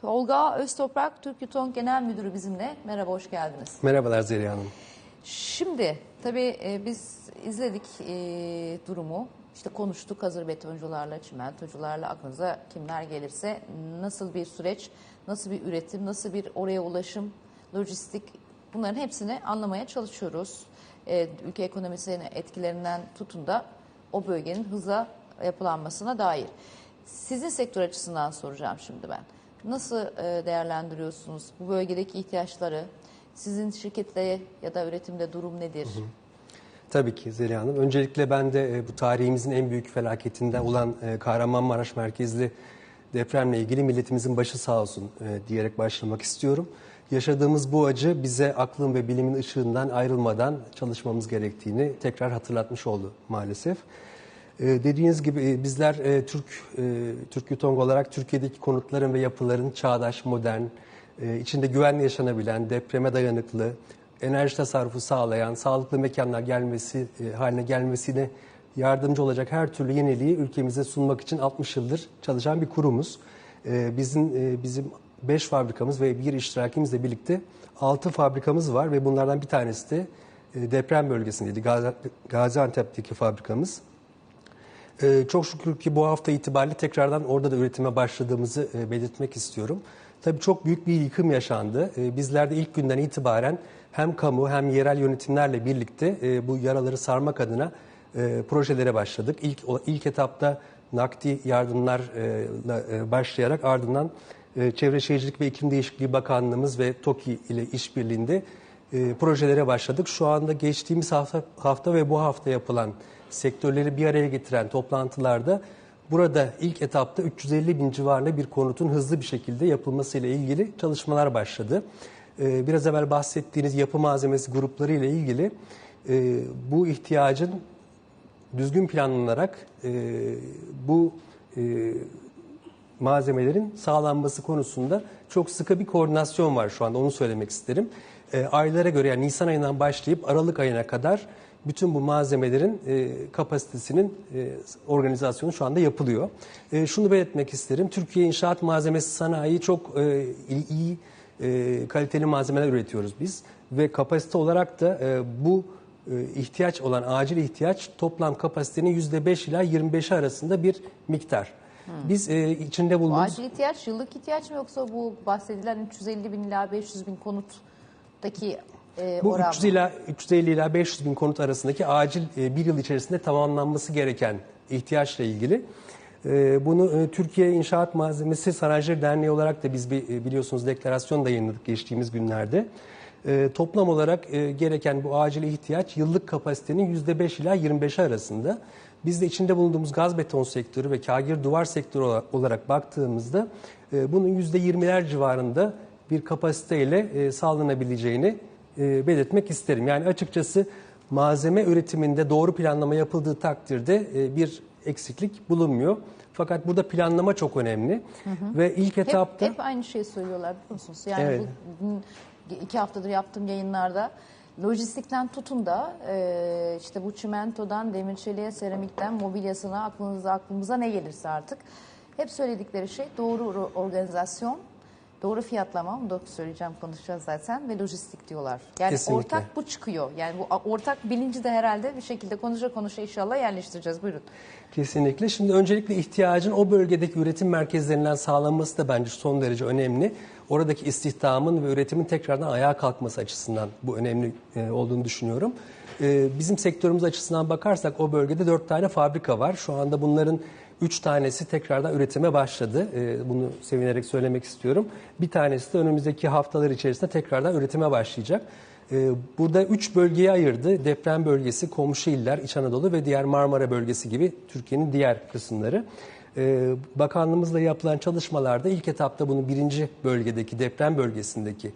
Tolga Öztoprak, Türk Yuton Genel Müdürü bizimle. Merhaba, hoş geldiniz. Merhabalar Zeliha Hanım. Şimdi tabii e, biz izledik e, durumu. İşte konuştuk hazır betoncularla, çimentocularla aklınıza kimler gelirse nasıl bir süreç, nasıl bir üretim, nasıl bir oraya ulaşım, lojistik bunların hepsini anlamaya çalışıyoruz. E, ülke ekonomisine etkilerinden tutun da o bölgenin hızla yapılanmasına dair. Sizin sektör açısından soracağım şimdi ben. Nasıl e, değerlendiriyorsunuz bu bölgedeki ihtiyaçları? Sizin şirkette ya da üretimde durum nedir? Tabii ki Zeliha Hanım. Öncelikle ben de e, bu tarihimizin en büyük felaketinden olan e, Kahramanmaraş merkezli depremle ilgili milletimizin başı sağ olsun diyerek başlamak istiyorum. Yaşadığımız bu acı bize aklın ve bilimin ışığından ayrılmadan çalışmamız gerektiğini tekrar hatırlatmış oldu maalesef. Ee, dediğiniz gibi e, bizler e, Türk e, Türk Yutong olarak Türkiye'deki konutların ve yapıların çağdaş, modern, içinde güvenli yaşanabilen, depreme dayanıklı, enerji tasarrufu sağlayan, sağlıklı mekanlar gelmesi haline gelmesine yardımcı olacak her türlü yeniliği ülkemize sunmak için 60 yıldır çalışan bir kurumuz. Bizim bizim 5 fabrikamız ve bir iştirakimizle birlikte 6 fabrikamız var ve bunlardan bir tanesi de deprem bölgesindeydi. Gazi- Gaziantep'teki fabrikamız. Ee, çok şükür ki bu hafta itibariyle tekrardan orada da üretime başladığımızı e, belirtmek istiyorum. Tabii çok büyük bir yıkım yaşandı. Ee, bizler de ilk günden itibaren hem kamu hem yerel yönetimlerle birlikte e, bu yaraları sarmak adına e, projelere başladık. İlk ilk etapta nakdi yardımlarla e, başlayarak ardından e, Çevre Şehircilik ve İklim Değişikliği Bakanlığımız ve TOKİ ile işbirliğinde e, projelere başladık. Şu anda geçtiğimiz hafta, hafta ve bu hafta yapılan sektörleri bir araya getiren toplantılarda burada ilk etapta 350 bin civarında bir konutun hızlı bir şekilde yapılmasıyla ilgili çalışmalar başladı. E, biraz evvel bahsettiğiniz yapı malzemesi grupları ile ilgili e, bu ihtiyacın düzgün planlanarak e, bu e, malzemelerin sağlanması konusunda çok sıkı bir koordinasyon var şu anda onu söylemek isterim. E, aylara göre yani Nisan ayından başlayıp Aralık ayına kadar bütün bu malzemelerin e, kapasitesinin e, organizasyonu şu anda yapılıyor. E, şunu belirtmek isterim. Türkiye İnşaat Malzemesi Sanayi çok e, iyi e, kaliteli malzemeler üretiyoruz biz ve kapasite olarak da e, bu e, ihtiyaç olan acil ihtiyaç toplam kapasitenin %5 ila 25 arasında bir miktar. Biz e, içinde Bu bulunduğumuz acil ihtiyaç, yıllık ihtiyaç mı yoksa bu bahsedilen 350 bin ila 500 bin konuttaki e, Bu oran 300 mı? ila 350 ila 500 bin konut arasındaki acil e, bir yıl içerisinde tamamlanması gereken ihtiyaçla ilgili. E, Bunu e, Türkiye İnşaat Malzemesi Sanayicileri Derneği olarak da biz bir e, biliyorsunuz deklarasyon da yayınladık geçtiğimiz günlerde. E, Toplam olarak e, gereken bu acil ihtiyaç yıllık kapasitenin %5 ila 25 arasında. Biz de içinde bulunduğumuz gaz beton sektörü ve kagir duvar sektörü ola- olarak baktığımızda e, bunun %20'ler civarında bir kapasiteyle e, sağlanabileceğini e, belirtmek isterim. Yani açıkçası malzeme üretiminde doğru planlama yapıldığı takdirde e, bir eksiklik bulunmuyor. Fakat burada planlama çok önemli ve ilk Hep, etapta hep aynı şeyi söylüyorlar biliyor musunuz? Yani Evet. bu iki haftadır yaptığım yayınlarda lojistikten tutun da e, işte bu çimentodan, demir çeliğe, seramikten, mobilyasına aklınıza aklımıza ne gelirse artık hep söyledikleri şey doğru organizasyon, doğru fiyatlama, onu da söyleyeceğim konuşacağız zaten ve lojistik diyorlar. Yani Kesinlikle. ortak bu çıkıyor. Yani bu ortak bilinci de herhalde bir şekilde konuşa konuşa inşallah yerleştireceğiz. Buyurun. Kesinlikle. Şimdi öncelikle ihtiyacın o bölgedeki üretim merkezlerinden sağlanması da bence son derece önemli. Oradaki istihdamın ve üretimin tekrardan ayağa kalkması açısından bu önemli e, olduğunu düşünüyorum. E, bizim sektörümüz açısından bakarsak o bölgede dört tane fabrika var. Şu anda bunların üç tanesi tekrardan üretime başladı. E, bunu sevinerek söylemek istiyorum. Bir tanesi de önümüzdeki haftalar içerisinde tekrardan üretime başlayacak. Ee, Burada üç bölgeye ayırdı. Deprem bölgesi, komşu iller, İç Anadolu ve diğer Marmara bölgesi gibi Türkiye'nin diğer kısımları. Ee, Bakanlığımızla yapılan çalışmalarda ilk etapta bunun birinci bölgedeki deprem bölgesindeki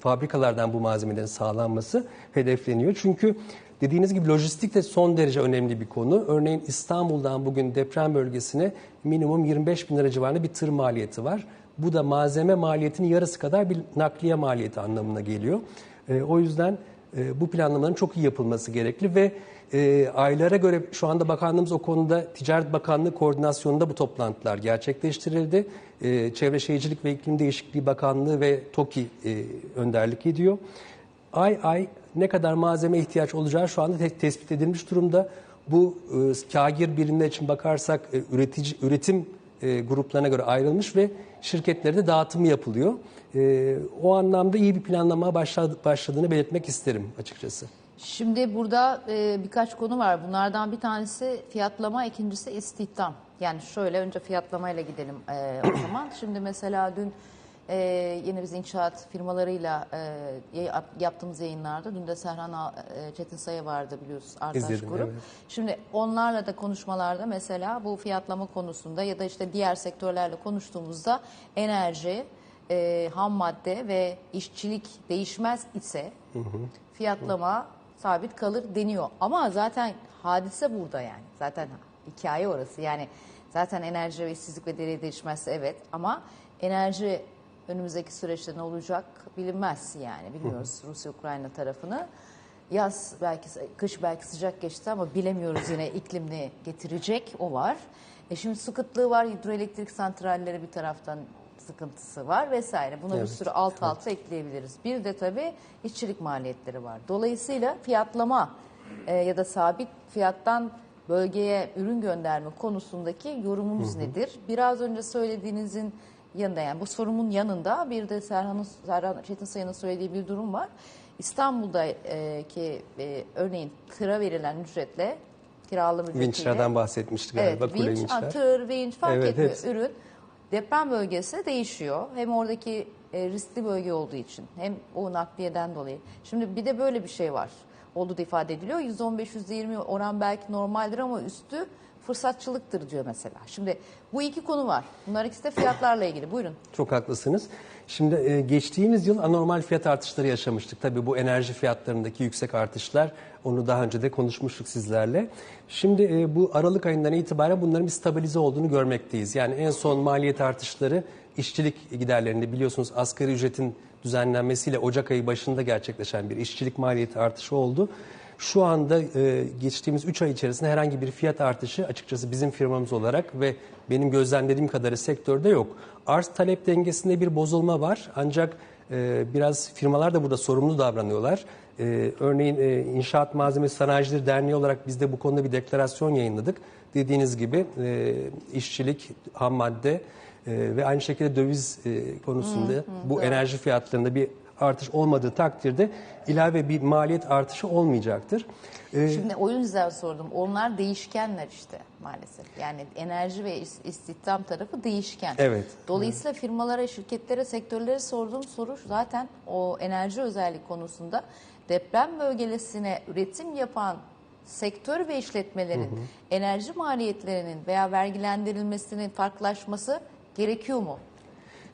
fabrikalardan bu malzemelerin sağlanması hedefleniyor. Çünkü dediğiniz gibi lojistik de son derece önemli bir konu. Örneğin İstanbul'dan bugün deprem bölgesine minimum 25 bin lira civarında bir tır maliyeti var. Bu da malzeme maliyetinin yarısı kadar bir nakliye maliyeti anlamına geliyor. E, o yüzden E, bu planlamaların çok iyi yapılması gerekli ve e, aylara göre şu anda bakanlığımız o konuda Ticaret Bakanlığı koordinasyonunda bu toplantılar gerçekleştirildi. E, Çevre Şehircilik ve İklim Değişikliği Bakanlığı ve TOKİ e, önderlik ediyor. Ay ay ne kadar malzeme ihtiyaç olacağı şu anda te- tespit edilmiş durumda. Bu e, kagir birimler için bakarsak e, üretici üretim e, gruplarına göre ayrılmış ve şirketlere de dağıtımı yapılıyor. E, o anlamda iyi bir planlama başladı, başladığını belirtmek isterim açıkçası. Şimdi burada e, birkaç konu var. Bunlardan bir tanesi fiyatlama, ikincisi istihdam. Yani şöyle önce fiyatlamayla gidelim e, o zaman. Şimdi mesela dün e, yine biz inşaat firmalarıyla e, yaptığımız yayınlarda dün de Serhan e, Çetin Sayı vardı biliyorsunuz Artaş İzledim, Grup. evet. Şimdi onlarla da konuşmalarda mesela bu fiyatlama konusunda ya da işte diğer sektörlerle konuştuğumuzda enerji, e, ham madde ve işçilik değişmez ise fiyatlama sabit kalır deniyor. Ama zaten hadise burada yani. Zaten hikaye orası. Yani zaten enerji ve işsizlik ve değeri değişmezse evet ama enerji önümüzdeki süreçte ne olacak bilinmez yani. Bilmiyoruz Rusya-Ukrayna tarafını. Yaz belki kış belki sıcak geçti ama bilemiyoruz yine iklim ne getirecek o var. E şimdi su kıtlığı var, hidroelektrik santralleri bir taraftan sıkıntısı var vesaire. Buna bir Evet, sürü alt alta ekleyebiliriz. Bir de tabii işçilik maliyetleri var. Dolayısıyla fiyatlama e, ya da sabit fiyattan bölgeye ürün gönderme konusundaki yorumunuz nedir? Biraz önce söylediğinizin yanında yani bu sorumun yanında bir de Serhan'ın Serhan Çetin Sayın'ın söylediği bir durum var. İstanbul'daki e, örneğin tıra verilen ücretle kiralı ücretiyle Vinçlerden bahsetmiştik galiba Evet, vinç, vinçler. tır, vinç fark Evet, etmiyor. hepsi. Ürün deprem bölgesi değişiyor. Hem oradaki e, riskli bölge olduğu için hem o nakliyeden dolayı. Şimdi bir de böyle bir şey var. Olduğu da ifade ediliyor. %15-%20 oran belki normaldir ama üstü fırsatçılıktır diyor mesela. Şimdi bu iki konu var. Bunlar ikisi de fiyatlarla ilgili. Buyurun. Çok haklısınız. Şimdi e, geçtiğimiz yıl anormal fiyat artışları yaşamıştık. Tabii bu enerji fiyatlarındaki yüksek artışlar onu daha önce de konuşmuştuk sizlerle. Şimdi e, bu Aralık ayından itibaren bunların bir stabilize olduğunu görmekteyiz. Yani en son maliyet artışları işçilik giderlerinde biliyorsunuz asgari ücretin düzenlenmesiyle Ocak ayı başında gerçekleşen bir işçilik maliyeti artışı oldu. Şu anda e, geçtiğimiz 3 ay içerisinde herhangi bir fiyat artışı açıkçası bizim firmamız olarak ve benim gözlemlediğim kadarı sektörde yok. Arz talep dengesinde bir bozulma var ancak e, biraz firmalar da burada sorumlu davranıyorlar. E, örneğin e, İnşaat Malzemesi Sanayicileri Derneği olarak biz de bu konuda bir deklarasyon yayınladık. Dediğiniz gibi e, işçilik, ham madde e, ve aynı şekilde döviz e, konusunda bu enerji fiyatlarında bir artış olmadığı takdirde ilave bir maliyet artışı olmayacaktır. Ee, Şimdi o yüzden sordum. Onlar değişkenler işte maalesef. Yani enerji ve is- istihdam tarafı değişken. Evet. Dolayısıyla firmalara, şirketlere, sektörlere sorduğum soru zaten o enerji özellik konusunda deprem bölgesine üretim yapan sektör ve işletmelerin enerji maliyetlerinin veya vergilendirilmesinin farklılaşması gerekiyor mu?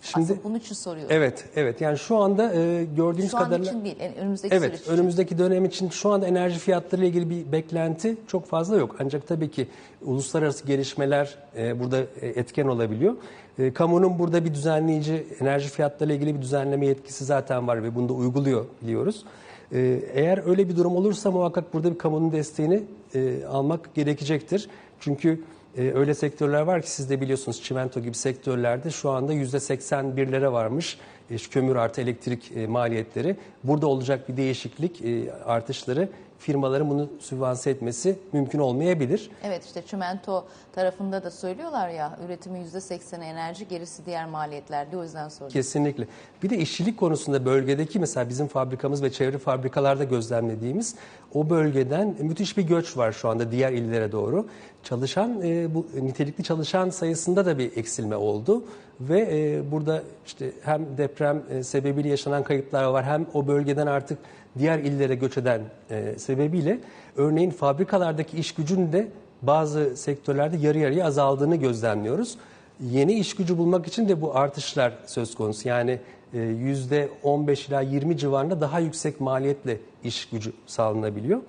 Şimdi Aslında bunun için soruyorum. evet, evet. Yani şu anda e, gördüğünüz Şu an kadarıyla için değil, önümüzdeki süreç Evet, için. önümüzdeki dönem için şu anda enerji fiyatları ile ilgili bir beklenti çok fazla yok. Ancak tabii ki uluslararası gelişmeler e, burada e, etken olabiliyor. E, kamunun burada bir düzenleyici, enerji fiyatları ile ilgili bir düzenleme yetkisi zaten var ve bunu da uyguluyor biliyoruz. E, eğer öyle bir durum olursa muhakkak burada bir kamunun desteğini e, almak gerekecektir. Çünkü e, öyle sektörler var ki siz de biliyorsunuz çimento gibi sektörlerde şu anda %81'lere varmış e, kömür artı elektrik e, maliyetleri. Burada olacak bir değişiklik e, artışları firmaların bunu sübvanse etmesi mümkün olmayabilir. Evet işte çimento tarafında da söylüyorlar ya üretimin %80'i enerji gerisi diğer maliyetler diye o yüzden sordum. Kesinlikle. Bir de işçilik konusunda bölgedeki mesela bizim fabrikamız ve çevre fabrikalarda gözlemlediğimiz o bölgeden müthiş bir göç var şu anda diğer illere doğru. Çalışan e, bu nitelikli çalışan sayısında da bir eksilme oldu ve e, burada işte hem deprem e, sebebiyle yaşanan kayıplar var hem o bölgeden artık diğer illere göç eden e, sebebiyle örneğin fabrikalardaki iş gücünün de bazı sektörlerde yarı yarıya azaldığını gözlemliyoruz. Yeni iş gücü bulmak için de bu artışlar söz konusu. Yani e, yüzde 15 ila 20 civarında daha yüksek maliyetle iş gücü sağlanabiliyor.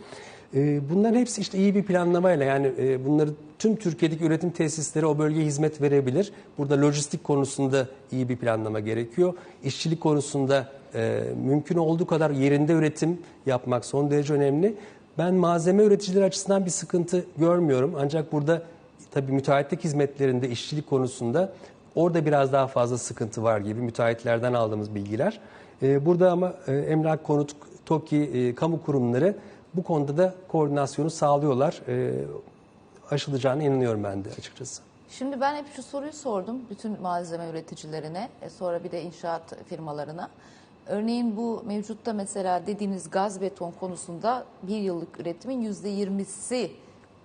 E, bunların hepsi işte iyi bir planlamayla yani e, bunları tüm Türkiye'deki üretim tesisleri o bölgeye hizmet verebilir. Burada lojistik konusunda iyi bir planlama gerekiyor. İşçilik konusunda e, mümkün olduğu kadar yerinde üretim yapmak son derece önemli. Ben malzeme üreticileri açısından bir sıkıntı görmüyorum. Ancak burada tabii müteahhitlik hizmetlerinde işçilik konusunda orada biraz daha fazla sıkıntı var gibi müteahhitlerden aldığımız bilgiler. Ee, Burada ama e, Emlak Konut, TOKİ, e, kamu kurumları bu konuda da koordinasyonu sağlıyorlar. Ee, Aşılacağına inanıyorum ben de açıkçası. Şimdi ben hep şu soruyu sordum bütün malzeme üreticilerine, e, sonra bir de inşaat firmalarına. Örneğin bu mevcutta mesela dediğiniz gaz beton konusunda bir yıllık üretimin yüzde yirmisi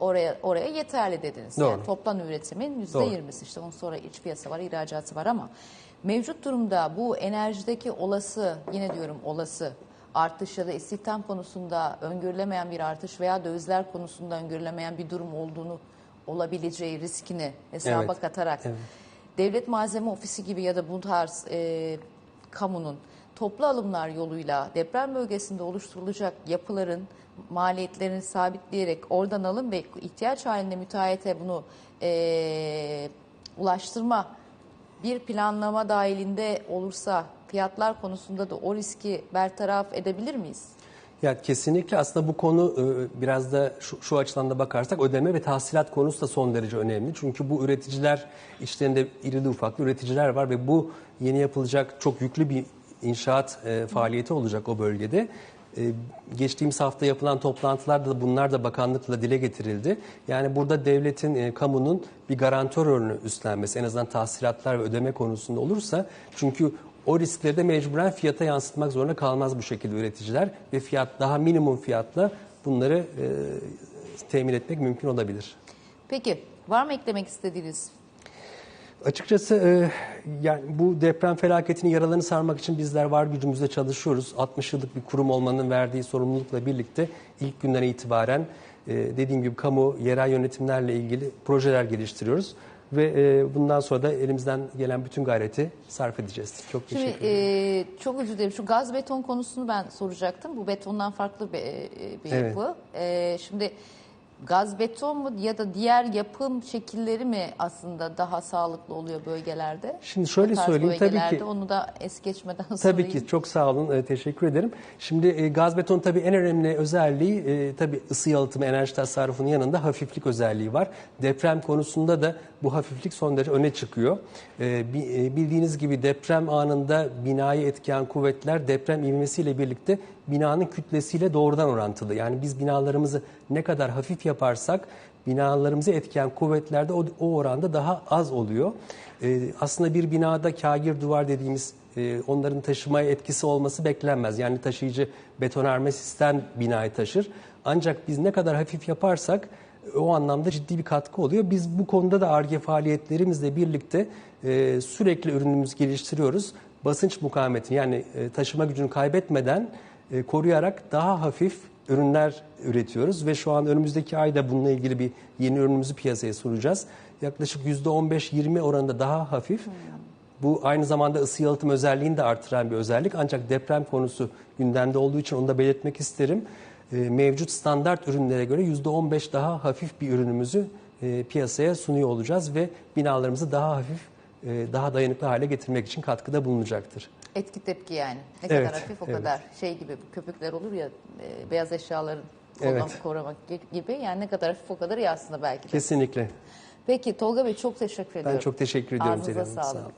oraya oraya yeterli dediniz. Doğru. Yani toplam üretimin yüzde yirmisi işte onun sonra iç piyasa var, ihracatı var ama mevcut durumda bu enerjideki olası yine diyorum olası artış ya da istihdam konusunda öngörülemeyen bir artış veya dövizler konusunda öngörülemeyen bir durum olduğunu olabileceği riskini hesaba Evet, katarak evet. devlet malzeme ofisi gibi ya da bu tarz e, kamunun toplu alımlar yoluyla deprem bölgesinde oluşturulacak yapıların maliyetlerini sabitleyerek oradan alım ve ihtiyaç halinde müteahhite bunu e, ulaştırma bir planlama dahilinde olursa fiyatlar konusunda da o riski bertaraf edebilir miyiz? Ya kesinlikle aslında bu konu e, biraz da şu, şu açıdan da bakarsak ödeme ve tahsilat konusu da son derece önemli. Çünkü bu üreticiler içlerinde irili ufaklı üreticiler var ve bu yeni yapılacak çok yüklü bir inşaat e, faaliyeti olacak o bölgede. E, geçtiğimiz hafta yapılan toplantılarda da bunlar da bakanlıkla dile getirildi. Yani burada devletin, e, kamunun bir garantör rolünü üstlenmesi en azından tahsilatlar ve ödeme konusunda olursa çünkü o riskleri de mecburen fiyata yansıtmak zorunda kalmaz bu şekilde üreticiler ve fiyat daha minimum fiyatla bunları e, temin etmek mümkün olabilir. Peki var mı eklemek istediğiniz? Açıkçası e, yani bu deprem felaketinin yaralarını sarmak için bizler var gücümüzle çalışıyoruz. 60 yıllık bir kurum olmanın verdiği sorumlulukla birlikte ilk günden itibaren e, dediğim gibi kamu, yerel yönetimlerle ilgili projeler geliştiriyoruz. Ve e, bundan sonra da elimizden gelen bütün gayreti sarf edeceğiz. Çok Şimdi teşekkür ederim. e, çok özür dilerim. Şu gaz beton konusunu ben soracaktım. Bu betondan farklı bir, e, bir Evet. yapı. E, şimdi gaz beton mu ya da diğer yapım şekilleri mi aslında daha sağlıklı oluyor bölgelerde? Şimdi şöyle söyleyeyim, tabii ki- Onu da es geçmeden Tabii sorayım. ki çok sağ olun, e, teşekkür ederim. Şimdi e, gaz beton tabii en önemli özelliği e, tabii ısı yalıtımı, enerji tasarrufunun yanında hafiflik özelliği var. Deprem konusunda da bu hafiflik son derece öne çıkıyor. Bi- e, bildiğiniz gibi deprem anında binayı etkileyen kuvvetler deprem ivmesiyle birlikte binanın kütlesiyle doğrudan orantılı. Yani biz binalarımızı ne kadar hafif yaparsak binalarımızı etkileyen kuvvetler de o, o oranda daha az oluyor. Ee, aslında bir binada kagir duvar dediğimiz e, onların taşımaya etkisi olması beklenmez. Yani taşıyıcı betonarme sistem binayı taşır. Ancak biz ne kadar hafif yaparsak e, o anlamda ciddi bir katkı oluyor. Biz bu konuda da ARGE faaliyetlerimizle birlikte e, sürekli ürünümüzü geliştiriyoruz. Basınç mukavemetini yani e, taşıma gücünü kaybetmeden e, koruyarak daha hafif ürünler üretiyoruz ve şu an önümüzdeki ayda bununla ilgili bir yeni ürünümüzü piyasaya sunacağız. Yaklaşık %15-20 oranında daha hafif. Bu aynı zamanda ısı yalıtım özelliğini de artıran bir özellik. Ancak deprem konusu gündemde olduğu için onu da belirtmek isterim. E, Mevcut standart ürünlere göre %15 daha hafif bir ürünümüzü e, piyasaya sunuyor olacağız ve binalarımızı daha hafif, e, daha dayanıklı hale getirmek için katkıda bulunacaktır. Etki tepki yani. Ne Evet, kadar hafif o evet. kadar şey gibi bu köpükler olur ya e, beyaz eşyaların Evet. korumak gibi. Yani ne kadar hafif o kadar iyi aslında belki de. Kesinlikle. Peki Tolga Bey çok teşekkür ediyorum. Ben çok teşekkür ediyorum Ağzınıza Zeliha Hanım. Sağ sağlık.